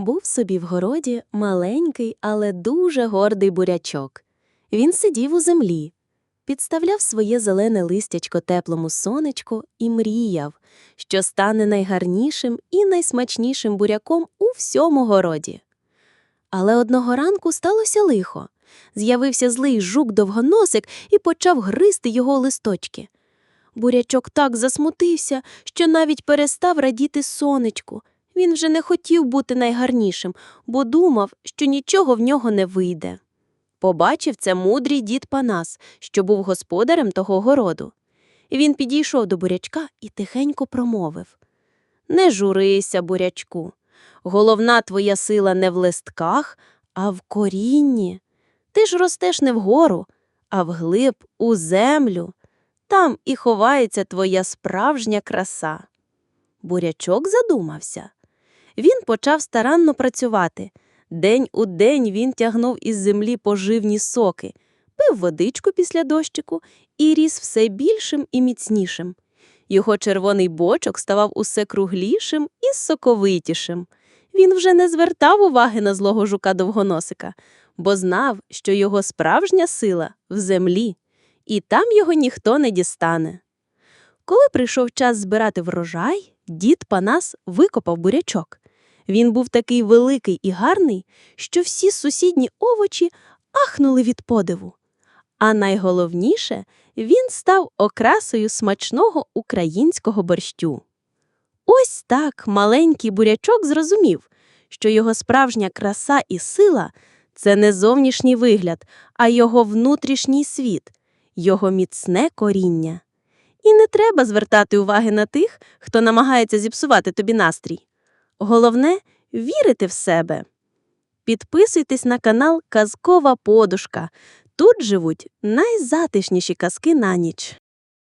Був собі в городі маленький, але дуже гордий бурячок. Він сидів у землі, підставляв своє зелене листячко теплому сонечку і мріяв, що стане найгарнішим і найсмачнішим буряком у всьому городі. Але одного ранку сталося лихо. З'явився злий жук-довгоносик і почав гризти його листочки. Бурячок так засмутився, що навіть перестав радіти сонечку. Він вже не хотів бути найгарнішим, бо думав, що нічого в нього не вийде. Побачив це мудрий дід Панас, що був господарем того городу. Він підійшов до бурячка і тихенько промовив Не журися, бурячку. Головна твоя сила не в листках, а в корінні. Ти ж ростеш не вгору, а вглиб у землю. Там і ховається твоя справжня краса. Бурячок задумався. Він почав старанно працювати. День у день він тягнув із землі поживні соки, пив водичку після дощику і ріс все більшим і міцнішим. Його червоний бочок ставав усе круглішим і соковитішим. Він вже не звертав уваги на злого жука довгоносика, бо знав, що його справжня сила в землі, і там його ніхто не дістане. Коли прийшов час збирати врожай, дід Панас викопав бурячок. Він був такий великий і гарний, що всі сусідні овочі ахнули від подиву. А найголовніше, він став окрасою смачного українського борщу. Ось так маленький бурячок зрозумів, що його справжня краса і сила це не зовнішній вигляд, а його внутрішній світ, його міцне коріння. І не треба звертати уваги на тих, хто намагається зіпсувати тобі настрій. Головне вірити в себе. Підписуйтесь на канал Казкова Подушка. Тут живуть найзатишніші казки на ніч.